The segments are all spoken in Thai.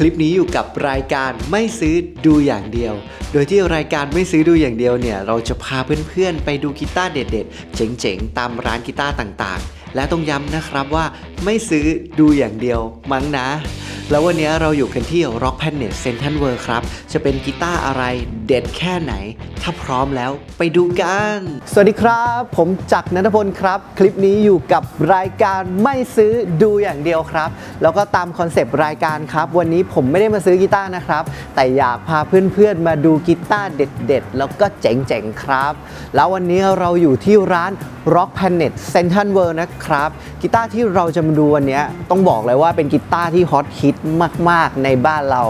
คลิปนี้อยู่กับรายการไม่ซื้อดูอย่างเดียว โดยที่รายการไม่ซื้อดูอย่างเดียวเนี่ย เราจะพาเพื่อนๆ ไปดูกีตาร์เด็ดๆ เจ๋งๆ ตามร้านกีตาร์ต่างๆ และต้องย้ำนะครับว่าไม่ซื้อดูอย่างเดียวมั้งนะ แล้ววันนี้เราอยู่กันที่ Rock Planet Central World ครับ จะเป็นกีตาร์อะไรเด็ดแค่ไหน ถ้าพร้อมแล้วไปดูกัน สวัสดีครับ ผมจักรนันทพลครับ คลิปนี้อยู่กับรายการไม่ซื้อดูอย่างเดียวครับ แล้วก็ตามคอนเซปต์รายการครับ วันนี้ผมไม่ได้มาซื้อกีตาร์นะครับ แต่อยากพาเพื่อนๆมาดูกีตาร์เด็ดๆ แล้วก็เจ๋งๆครับ แล้ววันนี้เราอยู่ที่ร้าน Rock Planet Central World นะครับกีตาร์ที่เราจะมาดูวันนี้ต้องบอกเลยว่าเป็นกีตาร์ที่ฮอตฮิตมาก ๆ ในบ้านเรา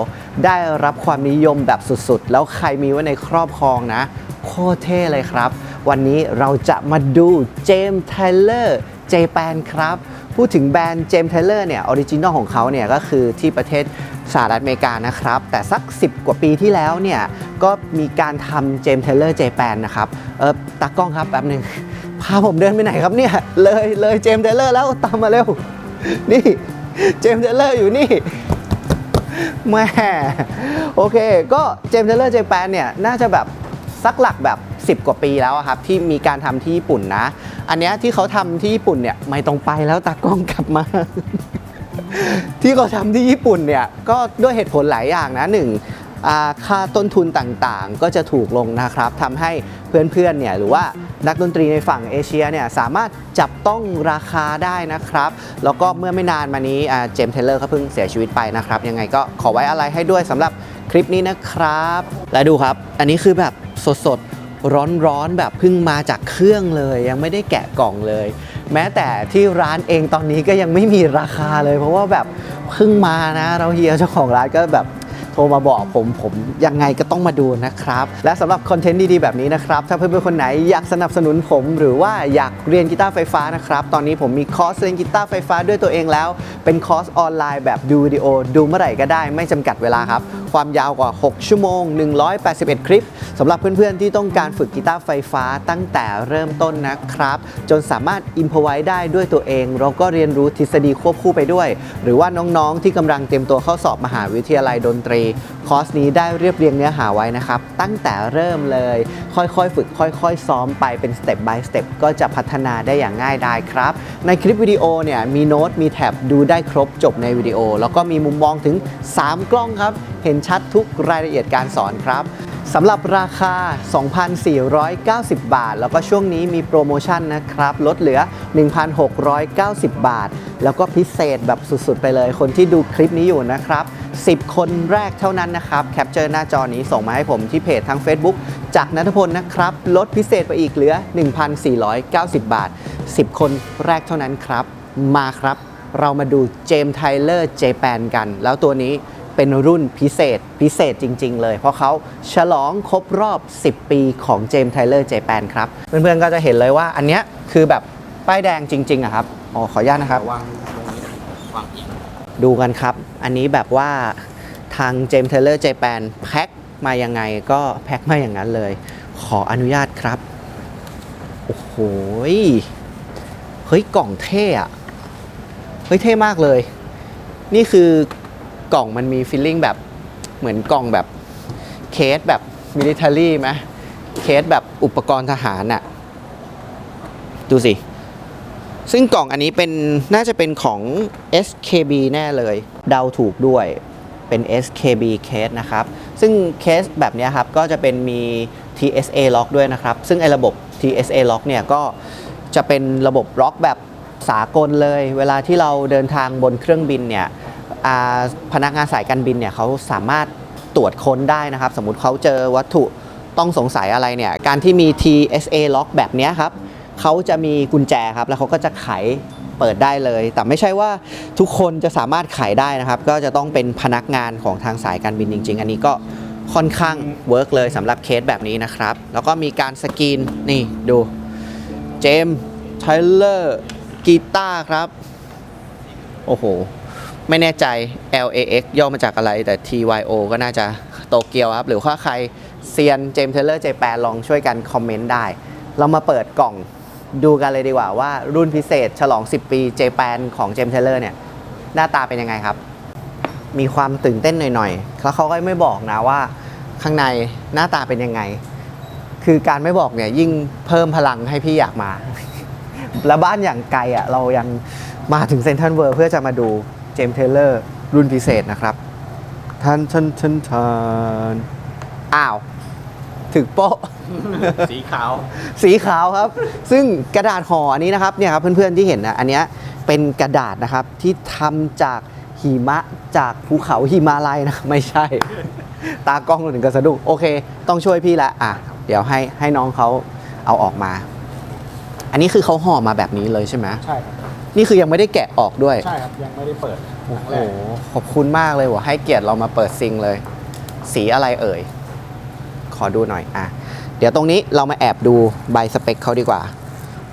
ได้รับความนิยมแบบสุด ๆ แล้วใครมีไว้ในครอบครองนะ โคตรเท่เลยครับ วันนี้เราจะมาดูเจมส์ไทเลอร์เจแปนครับ พูดถึงแบรนด์เจมส์ไทเลอร์เนี่ย ออริจินอลของเขาเนี่ย ก็คือที่ประเทศสหรัฐอเมริกานะครับ แต่สัก 10 กว่าปีที่แล้วเนี่ย ก็มีการทำเจมส์ไทเลอร์เจแปนนะครับ เออตากล้องครับแป๊บหนึ่งพาผมเดินไปไหนครับเนี่ย เลยเลยเจมส์ไทเลอร์แล้วตามมาเร็ว นี่ เจมส์เทเลอร์อยู่นี่แม่โอเค ก็เจมส์เทเลอร์เจแปนเนี่ย น่าจะแบบสักหลักแบบ 10 กว่าปีแล้วครับ ที่มีการทำที่ญี่ปุ่นนะ อันเนี้ยที่เขาทำที่ญี่ปุ่นเนี่ย ไม่ต้องไปแล้วตากล้องกลับมา ที่เขาทำที่ญี่ปุ่นเนี่ย ก็ด้วยเหตุผลหลายอย่างนะหนึ่ง ค่าต้นทุนต่างๆ ก็จะถูกลงนะครับทำให้เพื่อนๆเนี่ยหรือว่านักดนตรีในฝั่งเอเชียเนี่ยสามารถจับต้องราคาได้นะครับ แล้วก็เมื่อไม่นานมานี้เจมส์เทเลอร์เขาเพิ่งเสียชีวิตไปนะครับ ยังไงก็ขอไว้อะไรให้ด้วยสำหรับคลิปนี้นะครับ และดูครับ อันนี้คือแบบสดๆ ร้อนๆ แบบเพิ่งมาจากเครื่องเลย ยังไม่ได้แกะกล่องเลย แม้แต่ที่ร้านเองตอนนี้ก็ยังไม่มีราคาเลย เพราะว่าแบบเพิ่งมานะ เราเฮียเจ้าของร้านก็แบบ ทรมาบอกผม ผมยังไงก็ต้องมาดูนะครับ และสำหรับคอนเทนต์ดีๆ แบบนี้นะครับ ถ้าเพื่อนๆคนไหนอยากสนับสนุนผมหรือว่าอยากเรียนกีตาร์ไฟฟ้านะครับ ตอนนี้ผมมีคอร์สเรียนกีตาร์ไฟฟ้าด้วยตัวเองแล้ว เป็นคอร์สออนไลน์แบบดูวิดีโอดูเมื่อไหร่ก็ได้ไม่จำกัดเวลาครับความยาวกว่า 6 ชั่วโมง 181 คลิปสำหรับเพื่อนๆ ที่ต้องการฝึกกีตาร์ไฟฟ้าตั้งแต่เริ่มต้นนะครับ จนสามารถอิมพอไว้ได้ด้วยตัวเอง เราก็เรียนรู้ทฤษฎีควบคู่ไปด้วย หรือว่าน้องๆ ที่กำลังเตรียมตัวเข้าสอบมหาวิทยาลัยดนตรี คอร์สนี้ได้เรียบเรียงเนื้อหาไว้นะครับ ตั้งแต่เริ่มเลย ค่อยๆ ฝึกค่อยๆ ซ้อมไปเป็นสเต็ป by สเต็ปก็จะพัฒนาได้อย่างง่ายดายครับ ในคลิปวิดีโอเนี่ยมีโน้ตมีแท็บดูได้ครบจบในวิดีโอ แล้วก็มีมุมมองถึง 3 กล้องครับ ห็นชัดทุกรายละเอียดการสอนครับสำหรับราคา 2,490 บาท แล้วก็ช่วงนี้มีโปรโมชั่นนะครับ ลดเหลือ 1,690 บาท แล้วก็พิเศษแบบสุดๆ ไปเลย คนที่ดูคลิปนี้อยู่นะครับ 10 คนแรกเท่านั้นนะครับ แคปเจอร์หน้าจอนี้ส่งมาให้ผมที่เพจทาง Facebook จากนัทพลนะครับ ลดพิเศษไปอีกเหลือ 1,490 บาท 10 คนแรกเท่านั้นครับ มาครับ เรามาดูเจมไทเลอร์เจแปนกัน แล้วตัวนี้ เป็นรุ่นพิเศษพิเศษจริง ๆ เลย เพราะเขาฉลองครบรอบ 10 ปีของเจมส์ไทเลอร์เจแปนครับ เพื่อนๆก็จะเห็นเลยว่าอันเนี้ยคือแบบป้ายแดงจริง ๆอะครับอ๋อขออนุญาตนะครับ วางตรงนี้วางอีกดูกันครับ อันนี้แบบว่าทางเจมส์เทเลอร์เจแปนแพ็คมายังไงก็แพ็คมาอย่างนั้นเลย ขออนุญาตครับ โอ้โหเฮ้ยกล่องเท่อะเฮ้ยเท่มากเลย นี่คือ กล่องมันมีฟีลลิ่งแบบเหมือนกล่องแบบเคสแบบมิลิเ a รี่ไหมเคสแบบอุปกรณ์ทหารอะดูสิ ซึ่งกล่องอันนี้เป็นน่าจะเป็นของ SKB แน่เลย เดาถูกด้วยเป็น SKB เคสนะครับ ซึ่งเคสแบบนี้ครับ ก็จะเป็นมี TSA lock ด้วยนะครับ ซึ่งไอ้ระบบ TSA lock เนี่ยก็จะเป็นระบบล็อกแบบสากลเลย เวลาที่เราเดินทางบนเครื่องบินเนี่ย พนักงานสายการบินเนี่ยเขาสามารถตรวจค้นได้นะครับ สมมติเขาเจอวัตถุต้องสงสัยอะไรเนี่ย การที่มี TSA lock แบบนี้ครับเขาจะมีกุญแจครับ แล้วเขาก็จะไขเปิดได้เลย แต่ไม่ใช่ว่าทุกคนจะสามารถไขได้นะครับ ก็จะต้องเป็นพนักงานของทางสายการบินจริง ๆ อันนี้ก็ค่อนข้างเวิร์กเลยสำหรับเคสแบบนี้นะครับ แล้วก็มีการสกรีนนี่ดูเจมส์ไทเลอร์กีตาร์ครับ โอ้โห ไม่แน่ใจ LAX ย่อมาจากอะไรแต่ TYO ก็น่าจะโตเกียวครับ หรือว่าใครเซียนเจมส์เทเลอร์เจแปนลองช่วยกันคอมเมนต์ได้ เรามาเปิดกล่องดูกันเลยดีกว่าว่ารุ่นพิเศษ ฉลอง 10 ปีเจแปนของเจมส์เทเลอร์เนี่ย หน้าตาเป็นยังไงครับ มีความตื่นเต้นหน่อยๆ แล้วเขาก็ไม่บอกนะว่า ข้างในหน้าตาเป็นยังไง คือการไม่บอกเนี่ยยิ่งเพิ่มพลังให้พี่อยากมา แล้วบ้านอย่างไกลอะเรายังมาถึงเซนทรัลเวิร์เพื่อจะมาดู เจมส์เทเลอร์ รุ่นพิเศษนะครับทันทันทันทันอ้าว ถึกโป๊ะ สีขาว สีขาวครับ ซึ่งกระดาษห่ออันนี้นะครับเนี่ยครับเพื่อนๆที่เห็นนะอันเนี้ยเป็นกระดาษนะครับที่ทำจากหิมะจากภูเขาหิมาลัยนะไม่ใช่ ตากล้องถึงกระสะดุ้งโอเค ต้องช่วยพี่ละอะเดี๋ยวให้ให้น้องเขาเอาออกมา อันนี้คือเขาห่อมาแบบนี้เลยใช่ไหมใช่ครับ นี่คือยังไม่ได้แกะออกด้วย ใช่ครับ ยังไม่ได้เปิดครั้งแรโอ้กโหขอบคุณมากเลยว่าให้เกียรติเรามาเปิดซิงเลย สีอะไรเอ่ย ขอดูหน่อยอะเดี๋ยวตรงนี้เรามาแอบดูใบสเปคเขาดีกว่า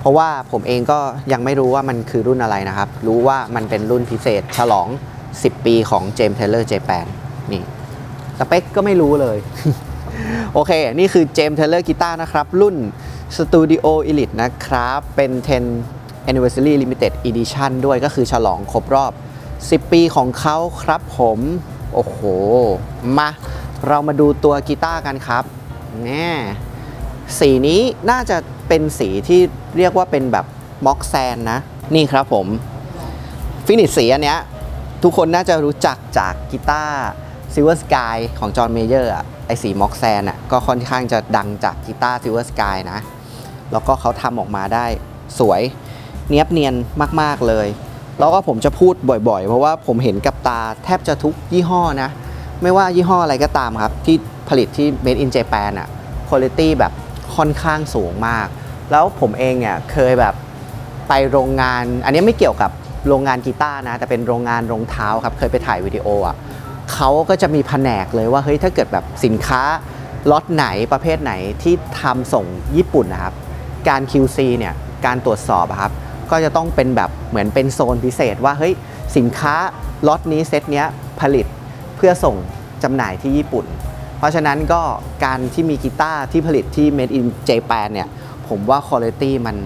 เพราะว่าผมเองก็ยังไม่รู้ว่ามันคือรุ่นอะไรนะครับ รู้ว่ามันเป็นรุ่นพิเศษฉลอง 10 ปีของเจมส์เทเลอร์เจแปนนี่ สเปคก็ไม่รู้เลย โอเค นี่คือเจมส์เทเลอร์กีตาร์นะครับ รุ่น Studio Elite นะครับ เป็น 10 Anniversary Limited Edition ด้วยก็คือฉลองครบรอบ 10 ปีของเขาครับผม โอ้โห มา เรามาดูตัวกีตาร์กันครับแน่สีนี้น่าจะเป็นสีที่เรียกว่าเป็นแบบม็อกแซนนะ นี่ครับผมฟินิชสีอันเนี้ยทุกคนน่าจะรู้จักจากกีตาร์ Silver Sky ของจอห์นเมเยอร์อะไอสีม็อกแซนอะก็ค่อนข้างจะดังจากกีตาร์ Silver Sky นะ แล้วก็เขาทำออกมาได้สวย เนียบเนียนมากๆเลย แล้วก็ผมจะพูดบ่อยๆ เพราะว่าผมเห็นกับตาแทบจะทุกยี่ห้อนะ ไม่ว่ายี่ห้ออะไรก็ตามครับ ที่ผลิตที่ Made in Japan อะคุณภาพแบบค่อนข้างสูงมาก แล้วผมเองเนี่ยเคยแบบไปโรงงาน อันนี้ไม่เกี่ยวกับโรงงานกีตาร์นะ แต่เป็นโรงงานรองเท้าครับ เคยไปถ่ายวิดีโออะเขาก็จะมีแผนกเลยว่าเฮ้ยถ้าเกิดแบบสินค้าล็อตไหนประเภทไหนที่ทำส่งญี่ปุ่นนะครับ การ QC เนี่ยการตรวจสอบครับ ก็จะต้องเป็นแบบเหมือนเป็นโซนพิเศษว่าเฮ้ยสินค้าล็อตนี้เซตเนี้ยผลิตเพื่อส่งจำหน่ายที่ญี่ปุ่น เพราะฉะนั้นก็การที่มีกีตาร์ที่ผลิตที่ Made in Japan เนี่ยผมว่าคุณภาพมัน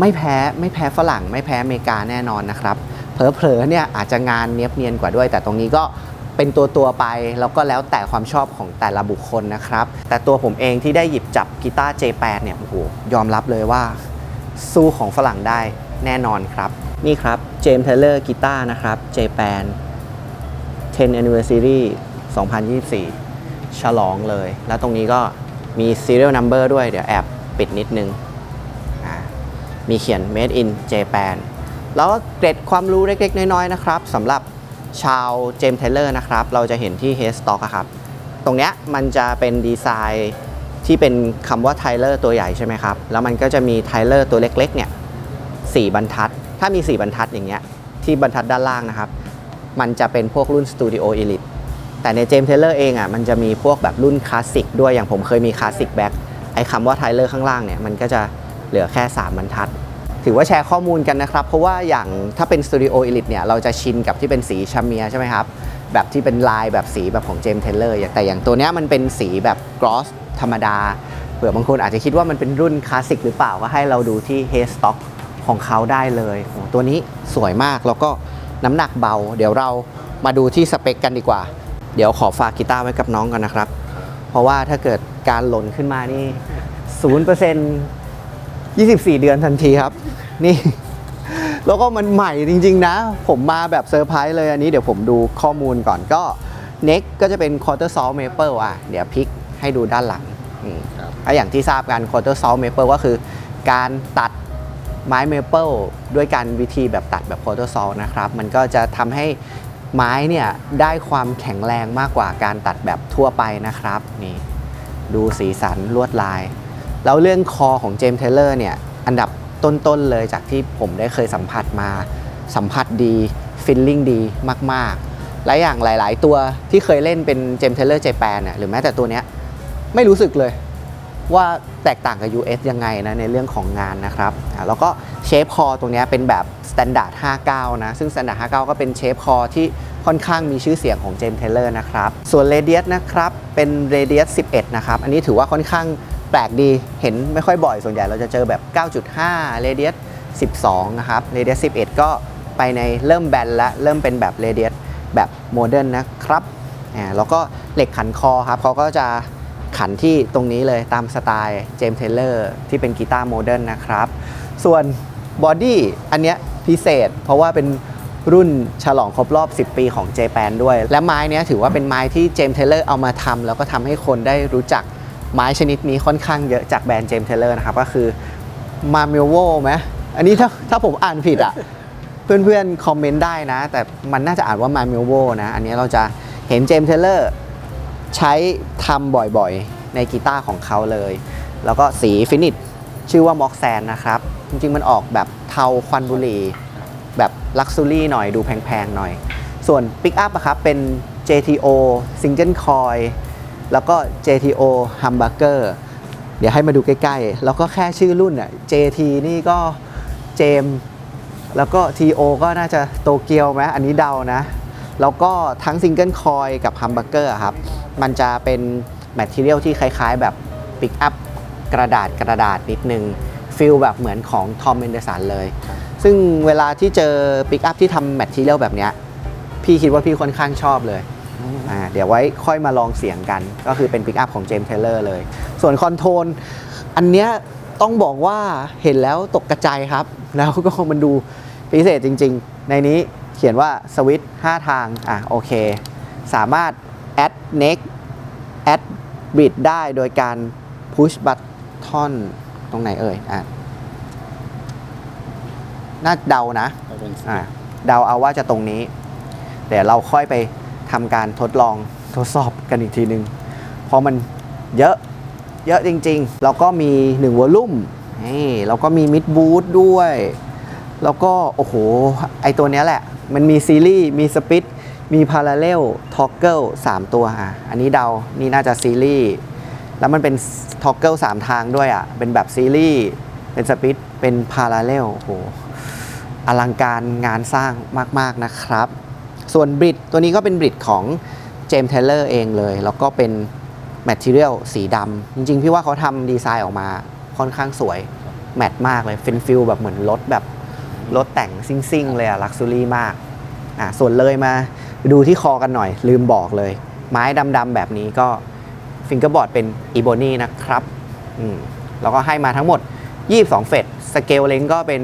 ไม่แพ้ไม่แพ้ฝรั่ง ไม่แพ้อเมริกาแน่นอนนะครับเผลอๆเนี่ยอาจจะงานเนียบเนียนกว่าด้วย แต่ตรงนี้ก็เป็นตัวตัวไปแล้วก็แล้วแต่ความชอบของแต่ละบุคคลนะครับ แต่ตัวผมเองที่ได้หยิบจับกีตาร์ J8 เนี่ยโอ้โหยอมรับเลยว่า สู้ของฝรั่งได้ แน่นอนครับ นี่ครับเจมส์เทเลอร์กีตาร์นะครับ J8 10 Anniversary 2024 ฉลองเลย แล้วตรงนี้ก็มี serial number ด้วย เดี๋ยวแอบปิดนิดนึง มีเขียน made in Japan แล้วก็เกร็ดความรู้เล็ก ๆ น้อย ๆ นะครับสำหรับชาวเจมส์เทเลอร์นะครับ เราจะเห็นที่ headstock อะครับ ตรงเนี้ยมันจะเป็นดีไซน์ที่เป็นคำว่าไทเลอร์ตัวใหญ่ใช่ไหมครับ แล้วมันก็จะมีไทเลอร์ตัวเล็ก ๆ เนี่ย สี่บรรทัด ถ้ามี 4 บรรทัดอย่างเงี้ยที่บรรทัดด้านล่างนะครับ มันจะเป็นพวกรุ่น Studio Elite แต่ในเจมส์เทเลอร์เองอะมันจะมีพวกแบบรุ่นคลาสสิกด้วยอย่างผมเคยมีคลาสสิกแบ็คไอ้คำว่าไทเลอร์ข้างล่างเนี่ยมันก็จะเหลือแค่ 3 บรรทัด ถือว่าแชร์ข้อมูลกันนะครับ เพราะว่าอย่างถ้าเป็น Studio Elite เนี่ยเราจะชินกับที่เป็นสีชาเมียใช่ไหมครับ แบบที่เป็นลายแบบสีแบบของเจมส์เทเลอร์แต่อย่างตัวเนี้ยมันเป็นสีแบบกรอสธรรมดาเผื่อบางคนอาจจะคิดว่ามันเป็นรุ่นคลาสสิกหรือเปล่าก็ให้เราดูที่ h e a d stock ของเขาได้เลยโอ้ตัวนี้สวยมากแล้วก็น้ำหนักเบา เดี๋ยวเรามาดูที่สเปคกันดีกว่า เดี๋ยวขอฝากกีตาร์ไว้กับน้องกันนะครับ เพราะว่าถ้าเกิดการหล่นขึ้นมานี่0% 24เดือนทันทีครับ นี่ แล้วก็มันใหม่จริง ๆ นะ ผมมาแบบเซอร์ไพรส์เลยอันนี้เดี๋ยวผมดูข้อมูลก่อนก็เน็กก็จะเป็น quarter saw maple อะ เดี๋ยวพลิกให้ดูด้านหลังอืมครับก็อย่างที่ทราบกัน quarter saw maple ก็คือ การตัด ไม้เมเปิลด้วยการวิธีแบบตัดแบบ quarter saw นะครับ มันก็จะทำให้ไม้เนี่ยได้ความแข็งแรงมากกว่าการตัดแบบทั่วไปนะครับนี่ดูสีสันลวดลาย แล้วเรื่องคอของเจมส์เทเลอร์เนี่ยอันดับต้นๆเลยจากที่ผมได้เคยสัมผัสมา สัมผัสดีฟิลลิ่งดีมากๆ และอย่างหลาย ๆ ตัวที่เคยเล่นเป็นเจมส์เทเลอร์เจแปนน่ะหรือแม้แต่ตัวเนี้ยไม่รู้สึกเลย ว่าแตกต่างกับ US ยังไงนะในเรื่องของงานนะครับ แล้วก็เชฟคอตรงนี้เป็นแบบ Standard 59 นะ ซึ่ง Standard 59 ก็เป็นเชฟคอที่ค่อนข้างมีชื่อเสียงของเจมส์เทเลอร์นะครับ ส่วน Radius นะครับ เป็น Radius 11 นะครับ อันนี้ถือว่าค่อนข้างแปลกดี เห็นไม่ค่อยบ่อย ส่วนใหญ่เราจะเจอแบบ 9.5 Radius 12 นะครับ Radius 11 ก็ไปในเริ่มแบนและเริ่มเป็นแบบ Radius แบบโมเดิร์นนะครับ แล้วก็เหล็กขันคอครับเขาก็จะ ขันที่ตรงนี้เลยตามสไตล์เจมส์เทเลอร์ที่เป็นกีตาร์โมเดิร์นนะครับ ส่วนบอดี้อันเนี้ยพิเศษ เพราะว่าเป็นรุ่นฉลองครบรอบ 10 ปีของเจแปนด้วย และไม้นี้ถือว่าเป็นไม้ที่เจมส์เทเลอร์เอามาทำแล้วก็ทำให้คนได้รู้จักไม้ชนิดนี้ค่อนข้างเยอะจากแบรนด์เจมส์เทเลอร์นะครับ ก็คือมาเมลโวไหมอันนี้ถ้าถ้าผมอ่านผิดอะ เพื่อนๆ คอมเมนต์ได้นะ แต่มันน่าจะอ่านว่ามาเมลโวนะ อันนี้เราจะเห็นเจมส์เทเลอร์ ใช้ทำบ่อยๆ ในกีตาร์ของเขาเลย แล้วก็สีฟินิชชื่อว่ามอกแซนนะครับ จริงๆมันออกแบบเทาควันบุหรี่แบบลักซ์ u รี่หน่อยดูแพงๆหน่อย ส่วนปิกอัพอะครับเป็น JTO Single Coil แล้วก็ JTO Humbucker เดี๋ยวให้มาดูใกล้ๆ แล้วก็แค่ชื่อรุ่นอะ JT นี่ก็เจม แล้วก็ TO ก็น่าจะโตเกียวไหมอันนี้เดานะ แล้วก็ทั้งซิงเกิลคอยกับฮัมเบอร์เกอร์ครับ มันจะเป็นแมทเทียลที่คล้าย ๆ แบบปิกอัพกระดาษกระดาษนิดนึงฟิลแบบเหมือนของทอมเมนเดสันเลย ซึ่งเวลาที่เจอปิกอัพที่ทำแมทเทียลแบบเนี้ยพี่คิดว่าพี่ค่อนข้างชอบเลยอ่าเดี๋ยวไว้ค่อยมาลองเสียงกัน ก็คือเป็นปิกอัพของเจมส์เทเลอร์เลย ส่วนคอนโทรลอันเนี้ยต้องบอกว่าเห็นแล้วตกกระจายครับ แล้วก็มันดูพิเศษจริง ๆ ในนี้เขียนว่าสวิตช์5ทาง อะโอเค สามารถ add neck add bridge ได้โดยการ push button ตรงไหนเอ่ยอะน่าเดานะเราเป็นอะเดาเอาว่าจะตรงนี้เดี๋ยวเราค่อยไปทำการทดลองทดสอบกันอีกทีนึงเพราะมันเยอะเยอะจริงๆ แล้วก็มี1วอลลุ่มนี่แล้วก็มีมิดบูทด้วย แล้วก็ โอ้โห ไอตัวเนี้ยแหละ มันมีซีรีส์ มีสปิ t มีพาราเ e ลท็อกเกิล3ตัวอะอันนี้เดา นี่น่าจะซีรีส์แล้วมันเป็นท็อกเกิล3ทางด้วยอะ เป็นแบบซีรีส์เป็นสปิ t เป็นพาราเ e ลโอ้โหอลังการงานสร้างมาก ๆ นะครับ ส่วนบริดตัวนี้ก็เป็นบริดของเจมส์เทเลอร์เองเลย แล้วก็เป็นแมทเทียลสีดำจริง ๆ พี่ว่าเขาทำดีไซน์ออกมาค่อนข้างสวย แมทมากเลยฟินฟิลแบบเหมือนรถแบบรถแต่งซิ่ง ๆ เลยอะลักซ์ u รี่มากอะส่วนเลยมา ดูที่คอกันหน่อย ลืมบอกเลย ไม้ดำๆแบบนี้ก็ฟิงเกอร์บอร์ดเป็นอีโบนี่นะครับอืมแล้วก็ให้มาทั้งหมด 22 เฟตสเกลเลงก็เป็น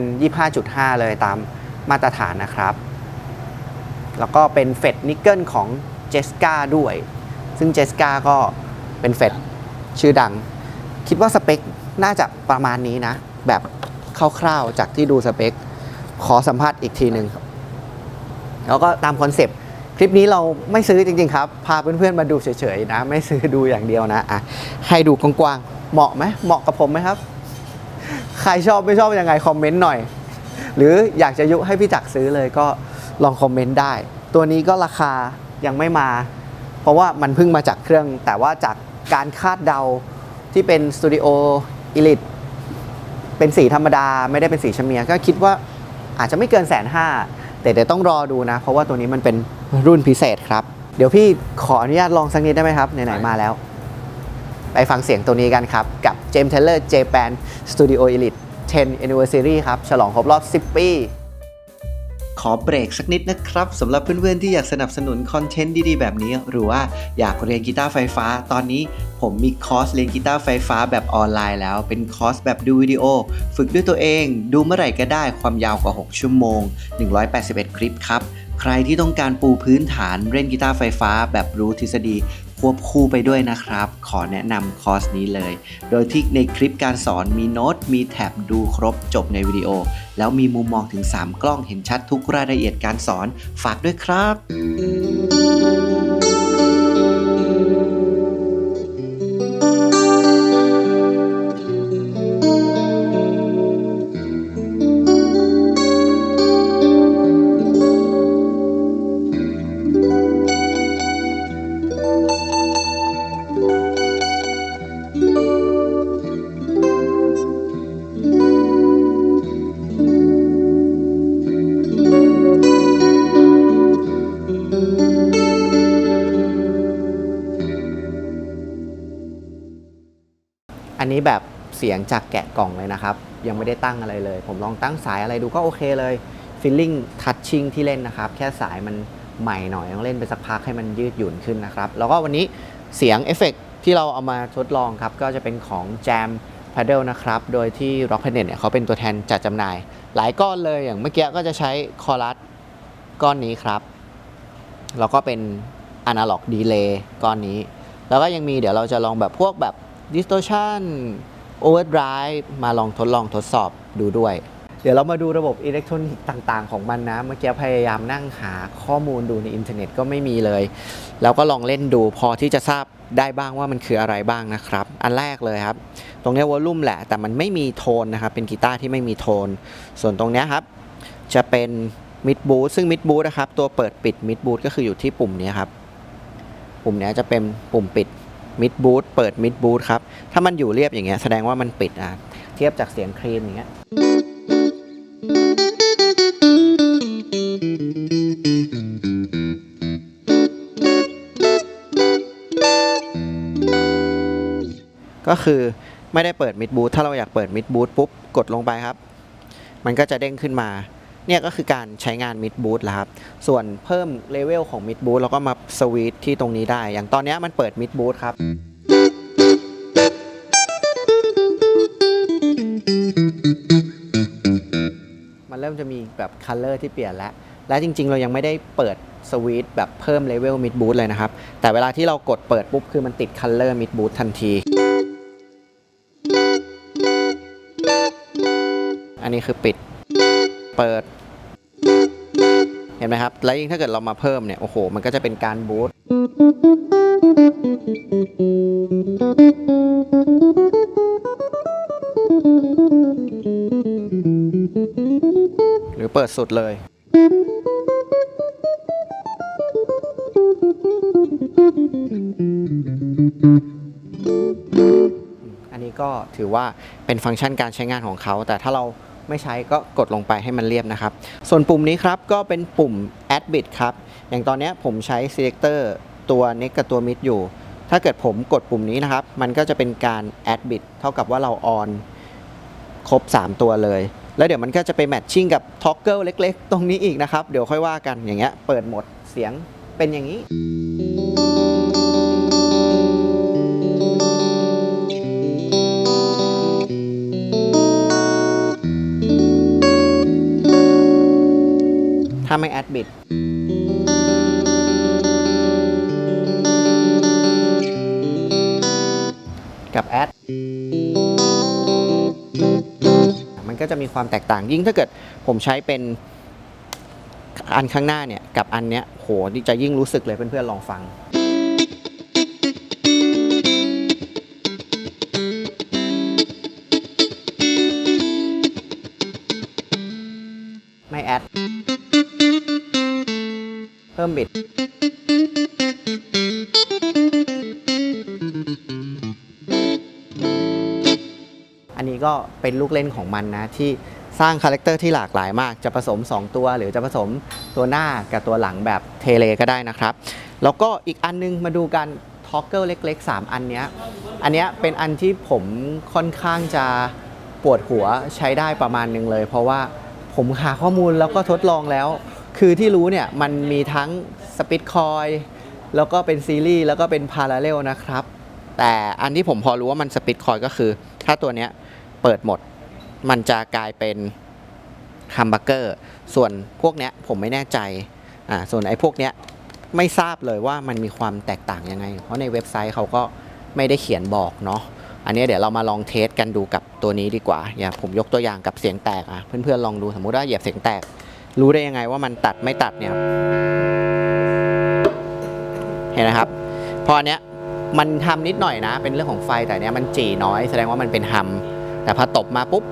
25.5 เลยตามมาตรฐานนะครับ แล้วก็เป็นเฟตนิกเกิลของเจสกาด้วย ซึ่งเจสกาก็เป็นเฟตชื่อดัง คิดว่าสเปคน่าจะประมาณนี้นะ แบบคร่าวๆจากที่ดูสเปค ขอสัมภาษณ์อีกทีหนึ่งแล้วก็ตามคอนเซปต์ คลิปนี้เราไม่ซื้อจริง ๆ ครับ พาเพื่อนๆมาดูเฉยๆนะ ไม่ซื้อดูอย่างเดียวนะอะให้ดูกว้างๆเหมาะไหมเหมาะกับผมไหมครับ ใครชอบไม่ชอบยังไงคอมเมนต์หน่อย หรืออยากจะยุให้พี่จักรซื้อเลยก็ลองคอมเมนต์ได้ ตัวนี้ก็ราคายังไม่มา เพราะว่ามันเพิ่งมาจากเครื่อง แต่ว่าจากการคาดเดาที่เป็นสตูดิโออิลิทเป็นสีธรรมดา ไม่ได้เป็นสีชเมียก็คิดว่าอาจจะไม่เกินแสนห้า แต่เดี๋ยวต้องรอดูนะ เพราะว่าตัวนี้มันเป็นรุ่นพิเศษครับ เดี๋ยวพี่ขออนุญาตลองสักนิดได้ไหมครับไหนๆมาแล้ว ไปฟังเสียงตัวนี้กันครับ กับ James Taylor Japan Studio Elite 10 Anniversary ครับ ฉลองครบรอบ 10 ปี ขอเบรกสักนิดนะครับสำหรับเพื่อนๆที่อยากสนับสนุนคอนเทนต์ดีๆ แบบนี้ หรือว่าอยากเรียนกีตาร์ไฟฟ้า ตอนนี้ผมมีคอร์สเรียนกีตาร์ไฟฟ้าแบบออนไลน์แล้ว เป็นคอร์สแบบดูวิดีโอ ฝึกด้วยตัวเอง ดูเมื่อไหร่ก็ได้ความยาวกว่า 6 ชั่วโมง 181 คลิปครับ ใครที่ต้องการปูพื้นฐานเล่นกีตาร์ไฟฟ้า แบบรู้ทฤษฎี ควบคู่ไปด้วยนะครับ ขอแนะนำคอร์สนี้เลย โดยที่ในคลิปการสอนมีโน้ต มีแท็บดูครบจบในวิดีโอ แล้วมีมุมมองถึง 3 กล้องเห็นชัดทุกรายละเอียดการสอนฝากด้วยครับ สียงจากแกะกล่องเลยนะครับ ยังไม่ได้ตั้งอะไรเลย ผมลองตั้งสายอะไรดูก็โอเคเลย feeling touching ที่เล่นนะครับ แค่สายมันใหม่หน่อยต้องเล่นไปสักพักให้มันยืดหยุ่นขึ้นนะครับ แล้วก็วันนี้เสียงเอฟเฟกต์ที่เราเอามาทดลองครับ ก็จะเป็นของ Jam Paddle นะครับ โดยที่ Rock Planet เนี่ยเขาเป็นตัวแทนจัดจำหน่าย หลายก้อนเลยอย่างเมื่อกี้ก็จะใช้คอรัสก้อนนี้ครับ แล้วก็เป็น Analog Delay ก้อนนี้ แล้วก็ยังมีเดี๋ยวเราจะลองแบบพวกแบบ Distortion Overdrive มาลองทดลองทดสอบดูด้วย เดี๋ยวเรามาดูระบบอิเล็กทรอนิกส์ต่างๆของมันนะ เมื่อกี้พยายามนั่งหาข้อมูลดูในอินเทอร์เน็ตก็ไม่มีเลย แล้วก็ลองเล่นดูพอที่จะทราบได้บ้างว่ามันคืออะไรบ้างนะครับ อันแรกเลยครับ ตรงนี้วอลลุ่มแหละ แต่มันไม่มีโทนนะครับ เป็นกีตาร์ที่ไม่มีโทน ส่วนตรงนี้ครับ จะเป็นมิดบูทซึ่งมิดบูทนะครับ ตัวเปิดปิดมิดบูทก็คืออยู่ที่ปุ่มนี้ครับ ปุ่มนี้จะเป็นปุ่มปิด มิดบูทเปิดมิดบูทครับ ถ้ามันอยู่เรียบอย่างเงี้ยแสดงว่ามันปิดอะเทียบจากเสียงคลีนอย่างเงี้ยก็คือไม่ได้เปิดมิดบูทถ้าเราอยากเปิดมิดบูทปุ๊บ กดลงไปครับ มันก็จะเด้งขึ้นมา เนี่ยก็คือการใช้งานมิดบูทแล้วครับ ส่วนเพิ่มเลเวลของมิดบูทเราก็มาสวีทที่ตรงนี้ได้ อย่างตอนนี้มันเปิดมิดบูทครับมันเริ่มจะมีแบบคัลเลอร์ที่เปลี่ยนแล้ว และจริง ๆ เรายังไม่ได้เปิดสวีทแบบเพิ่มเลเวลมิดบูทเลยนะครับ แต่เวลาที่เรากดเปิดปุ๊บ คือมันติดคัลเลอร์มิดบูททันที อันนี้คือปิด เปิด เห็นไหมครับ แล้วยิ่งถ้าเกิดเรามาเพิ่มเนี่ย โอ้โห มันก็จะเป็นการบูทหรือเปิดสุดเลยอันนี้ก็ถือว่าเป็นฟังก์ชันการใช้งานของเขา แต่ถ้าเรา ไม่ใช้ก็กดลงไปให้มันเรียบนะครับ ส่วนปุ่มนี้ครับก็เป็นปุ่ม add bit ครับ อย่างตอนนี้ผมใช้ selector ตัว neck กับตัว mid อยู่ ถ้าเกิดผมกดปุ่มนี้นะครับ มันก็จะเป็นการ add bit เท่ากับว่าเรา on ครบ 3 ตัวเลย แล้วเดี๋ยวมันก็จะไปแมทชิ่งกับท็อกเกิลเล็ก ๆ ตรงนี้อีกนะครับ เดี๋ยวค่อยว่ากันอย่างเงี้ยเปิดหมดเสียงเป็นอย่างนี้ ถ้าไม่แอดบิดกับแอดมันก็จะมีความแตกต่างยิ่งถ้าเกิดผมใช้เป็นอันข้างหน้าเนี่ย กับอันเนี้ยโหจะยิ่งรู้สึกเลยเพื่อนๆลองฟังไม่แอด เพิ่มบิด อันนี้ก็เป็นลูกเล่นของมันนะที่สร้างคาแรคเตอร์ที่หลากหลายมาก จะผสม 2 ตัว หรือจะผสมตัวหน้ากับตัวหลังแบบเทเลก็ได้นะครับ แล้วก็อีกอันนึงมาดูกันท็อกเกิลเล็ก ๆ 3 อันเนี้ย อันเนี้ยเป็นอันที่ผมค่อนข้างจะปวดหัวใช้ได้ประมาณนึงเลย เพราะว่าผมหาข้อมูลแล้วก็ทดลองแล้ว คือที่รู้เนี่ยมันมีทั้งสปิ t คอยแล้วก็เป็นซีรีส์แล้วก็เป็นพาราเรลนะครับ แต่อันที่ผมพอรู้ว่ามันสปิ t คอยก็คือ ถ้าตัวเนี้ยเปิดหมด มันจะกลายเป็นฮัมเบักเกอร์ ส่วนพวกเนี้ยผมไม่แน่ใจอ่าส่วนไอ้พวกเนี้ยไม่ทราบเลยว่ามันมีความแตกต่างยังไง เพราะในเว็บไซต์เขาก็ไม่ได้เขียนบอกเนาะอันนี้เดี๋ยวเรามาลองเทสกันดูกับตัวนี้ดีกว่า อย่างผมยกตัวอย่างกับเสียงแตกอะเพื่อนๆลองดูสมมุติว่าเหยียบเสียงแตก รู้ได้ยังไงว่ามันตัดไม่ตัดเนี่ยครับเห็นนะครับ พออันเนี้ยมันทำนิดหน่อยนะ เป็นเรื่องของไฟแต่เนี้ยมันจีน้อยแสดงว่ามันเป็นฮัมแต่พอตบมาปุ๊บ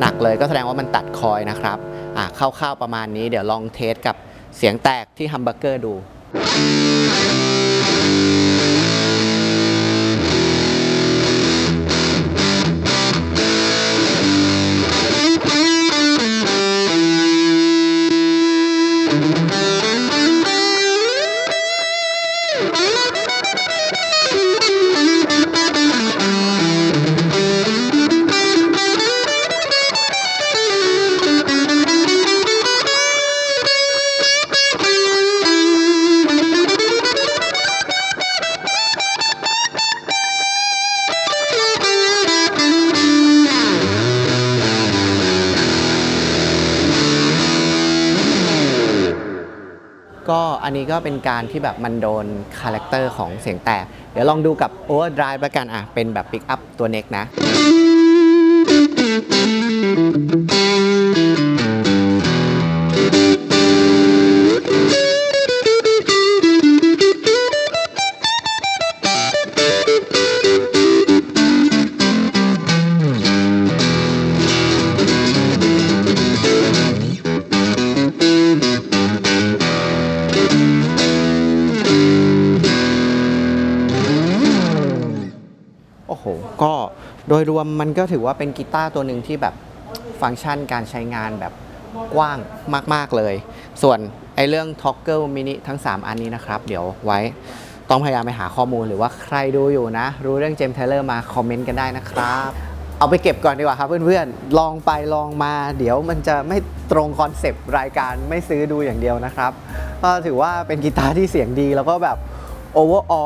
หนักเลยก็แสดงว่ามันตัดคอยนะครับอะคร่าวๆประมาณนี้เดี๋ยวลองเทสกับเสียงแตกที่ฮัมเบอร์เกอร์ดู ก็อันนี้ก็เป็นการที่แบบมันโดนคาแรคเตอร์ของเสียงแตก เดี๋ยวลองดูกับ Overdrive ละกันอะ เป็นแบบปิกอัพตัวเน็กนะ โดยรวมมันก็ถือว่าเป็นกีตาร์ตัวหนึ่งที่แบบฟังก์ชันการใช้งานแบบกว้างมาก ๆ เลย ส่วนไอเรื่อง Toggle Mini ทั้ง 3 อันนี้นะครับ เดี๋ยวไว้ต้องพยายามไปหาข้อมูลหรือว่าใครดูอยู่นะ รู้เรื่องเจมส์เทเลอร์มาคอมเมนต์กันได้นะครับ เอาไปเก็บก่อนดีกว่าครับเพื่อนๆ ลองไปลองมา เดี๋ยวมันจะไม่ตรงคอนเซปต์รายการไม่ซื้อดูอย่างเดียวนะครับก็ถือว่าเป็นกีตาร์ที่เสียงดีแล้วก็แบบโอเวอร์ออ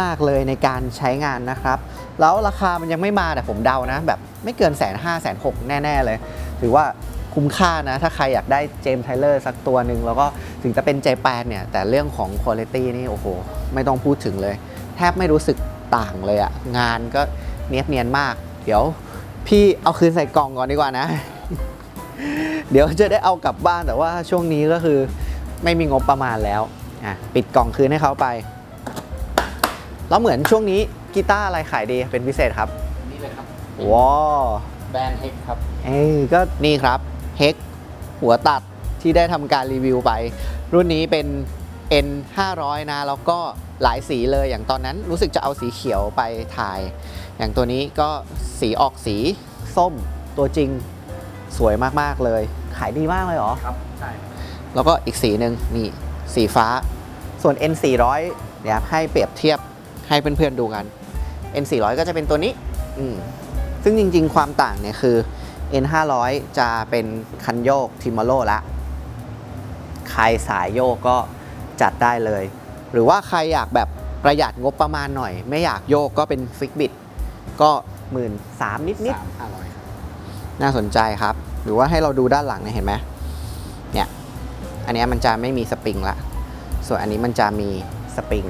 มาก ๆ เลยในการใช้งานนะครับ แล้วราคามันยังไม่มาแต่ผมเดานะ แบบไม่เกินแสนห้าแสนหกแน่ ๆ เลย ถือว่าคุ้มค่านะ ถ้าใครอยากได้เจมส์ไทเลอร์สักตัวหนึ่งแล้วก็ถึงจะเป็นเจแปนเนี่ย แต่เรื่องของคุณภาพนี่ โอ้โห ไม่ต้องพูดถึงเลย แทบไม่รู้สึกต่างเลยอะงานก็เนียบเนียนมาก เดี๋ยวพี่เอาคืนใส่กล่องก่อนดีกว่านะ เดี๋ยวจะได้เอากลับบ้านแต่ว่าช่วงนี้ก็คือไม่มีงบประมาณแล้วอะปิดกล่องคืนให้เขาไป แล้วเหมือนช่วงนี้กีตาร์อะไรขายดีเป็นพิเศษครับนี่เลยครับว้าวแบรนด์เฮกครับเอ้ยก็นี่ครับเฮกหัวตัดที่ได้ทำการรีวิวไป รุ่นนี้เป็น N 500นะแล้วก็หลายสีเลยอย่างตอนนั้นรู้สึกจะเอาสีเขียวไปถ่าย อย่างตัวนี้ก็สีออกสีส้มตัวจริงสวยมาก ๆ เลย ขายดีมากเลยเหรอ ครับ ใช่ แล้วก็อีกสีหนึ่งนี่สีฟ้า ส่วน N 400เดี๋ยวให้เปรียบเทียบ ให้เพื่อนๆดูกัน N 400ก็จะเป็นตัวนี้อืมซึ่งจริงๆ ความต่างเนี่ยคือ N 500จะเป็นคันโยกทิม o โ o ละใครสายโยกก็จัดได้เลย หรือว่าใครอยากแบบประหยัดงบประมาณหน่อย ไม่อยากโยกก็เป็นฟิกบิดก็หมื่นสามนิดสามห้าร้อยครับๆน่าสนใจครับ หรือว่าให้เราดูด้านหลังเนี่ยเห็นไหมเนี่ยอันเนี้ยมันจะไม่มีสปริงละ ส่วนอันนี้มันจะมีสปริง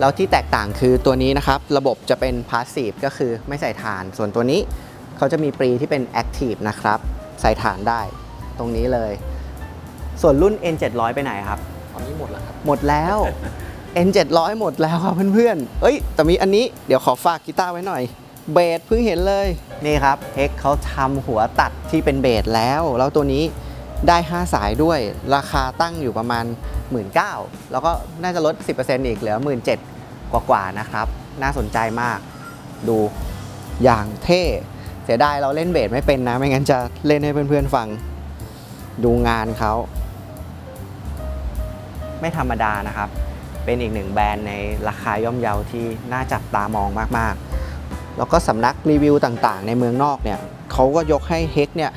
แล้วที่แตกต่างคือตัวนี้นะครับ ระบบจะเป็นพาสซีฟก็คือไม่ใส่ฐาน ส่วนตัวนี้เขาจะมีปรีที่เป็นแอคทีฟนะครับ ใส่ฐานได้ ตรงนี้เลย ส่วนรุ่น N 700 ไปไหนครับตอนนี้หมดแล้วครับ หมดแล้ว N 700 หมดแล้วครับเพื่อนๆ เอ้ย แต่มีอันนี้เดี๋ยวขอฝากกีตาร์ไว้หน่อย เบสเพิ่งเห็นเลย นี่ครับเฮกเขาทำหัวตัดที่เป็นเบสแล้ว แล้วตัวนี้ ได้ 5 สายด้วย ราคาตั้งอยู่ประมาณ 1 9ื่นแล้วก็น่าจะลด 10%อีกเหลือ 1 7ื่นกว่าๆนะครับ น่าสนใจมาก ดูอย่างเท่ เสียดายเราเล่นเบสไม่เป็นนะ ไม่งั้นจะเล่นให้เพื่อนๆฟัง ดูงานเขา ไม่ธรรมดานะครับ เป็นอีกหนึ่งแบรนด์ในราคาย่อมเยาที่น่าจับตามองมากๆ แล้วก็สำนักรีวิวต่างๆ ในเมืองนอกเนี่ยเขาก็ยกให้เฮกเนี่ย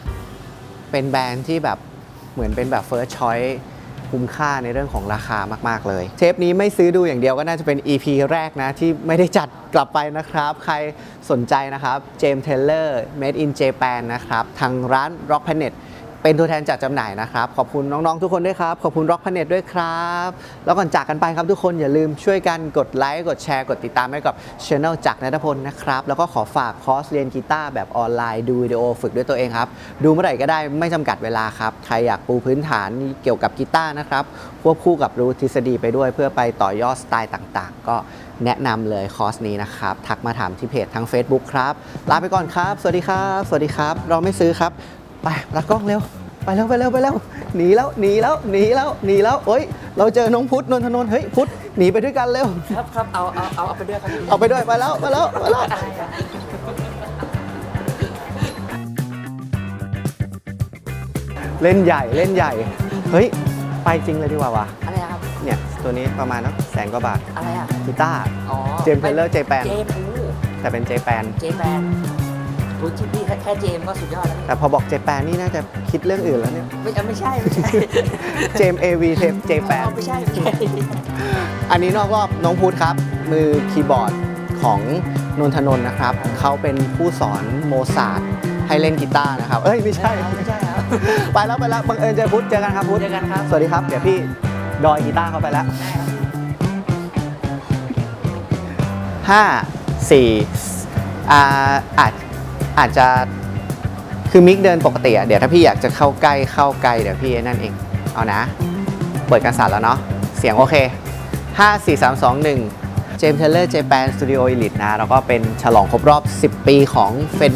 เป็นแบรนด์ที่แบบ เหมือนเป็นแบบ First Choice คุ้มค่าในเรื่องของราคามากๆเลย เทปนี้ไม่ซื้อดูอย่างเดียวก็น่าจะเป็น EP แรกนะ ที่ไม่ได้จัดกลับไปนะครับ ใครสนใจนะครับ James Taylor Made in Japan นะครับ ทางร้าน Rock Planet เป็นตัวแทนจัดจำหน่ายนะครับ ขอบคุณน้องๆทุกคนด้วยครับ ขอบคุณ Rock Planet ด้วยครับ แล้วก่อนจากกันไปครับทุกคนอย่าลืมช่วยกันกดไลค์กดแชร์กดติดตามให้กับช anel จากนัทพลนะครับ แล้วก็ขอฝากคอร์สเรียนกีตาร์แบบออนไลน์ดูวิดีโอฝึกด้วยตัวเองครับ ดูเมื่อไหร่ก็ได้ไม่จำกัดเวลาครับ ใครอยากปูพื้นฐานเกี่ยวกับกีตาร์นะครับควบคู่กับรู้ทฤษฎีไปด้วย เพื่อไปต่อยอดสไตล์ต่างๆ ก็แนะนำเลยคอร์สนี้นะครับ ทักมาถามที่เพจทาง Facebook ครับ ลาไปก่อนครับ สวัสดีครับ สวัสดีครับ เราไม่ซื้อครับ ไปรักกล้องเร็ว ไปแล้วไปแล้วไปแล้วหนีแล้วหนีแล้วหนีแล้วหนีแล้วเอ้ย เราเจอน้องพุทธนนทนนท์เฮ้ยพุทธหนีไปด้วยกันเร็ว ครับครับเอาเอาเอาเอาไปด้วยครับเอาไปด้วยไปแล้วไปแล้วไปแล้วเล่นใหญ่เล่นใหญ่ เฮ้ย ไปจริงเลยดีกว่าวะอะไรอะครับเนี่ยตัวนี้ประมาณนักแสนกว่าบาทอะไรอะกีตาร์อ๋อเจมส์เทเลอร์เจแปนเจมส์อู้แต่เป็นเจแปนเจแปน รู้ที่พี่แค่แค่เจมส์ก็สุดยอดแล้วแต่พอบอกเจแปนนี่น่าจะคิดเรื่องอื่นแล้วเนี่ย ไม่ไม่ใช่ไม่ใช่เจมเอวีเทปเจแปนอ๋อไม่ใช่ไม่ใช่อันนี้นอกรอบน้องพุทธครับ มือคีย์บอร์ดของนนทนนท์นะครับ เขาเป็นผู้สอนโมซาร์ทให้เล่นกีตาร์นะครับ เอ้ยไม่ใช่ ไม่ใช่ครับไปแล้วไปแล้วบังเอิญเจอพุทธเจอกันครับพุทธเจอกันครับสวัสดีครับ เดี๋ยวพี่ดอยกีตาร์เข้าไปแล้วห้าสี่อ่าอาจ อาจจะคือมิกเดินปกติอะเดี๋ยวถ้าพี่อยากจะเข้าใกล้เข้าไกลเดี๋ยวพี่นั่นเอง เอานะ เปิดกันสั่นแล้วเนาะเสียงโอเค 5 4 3 2 1 เจมส์เทเลอร์เจแปนสตูดิโอ l ลิ e นะแล้วก็เป็นฉลองครบรอบ 10 ปีของเฟน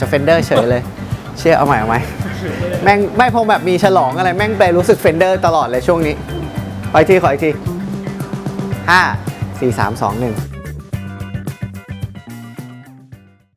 จะเฟนเดอร์เฉยเลย เชื่อเอาใหม่เอาใหม่แม่งไม่พงแบบมีฉลองอะไรแม่งไปรู้สึกเฟนเดอร์ตลอดเลยช่วงนี้ขออีกทีขออีกที5 4 3 2 1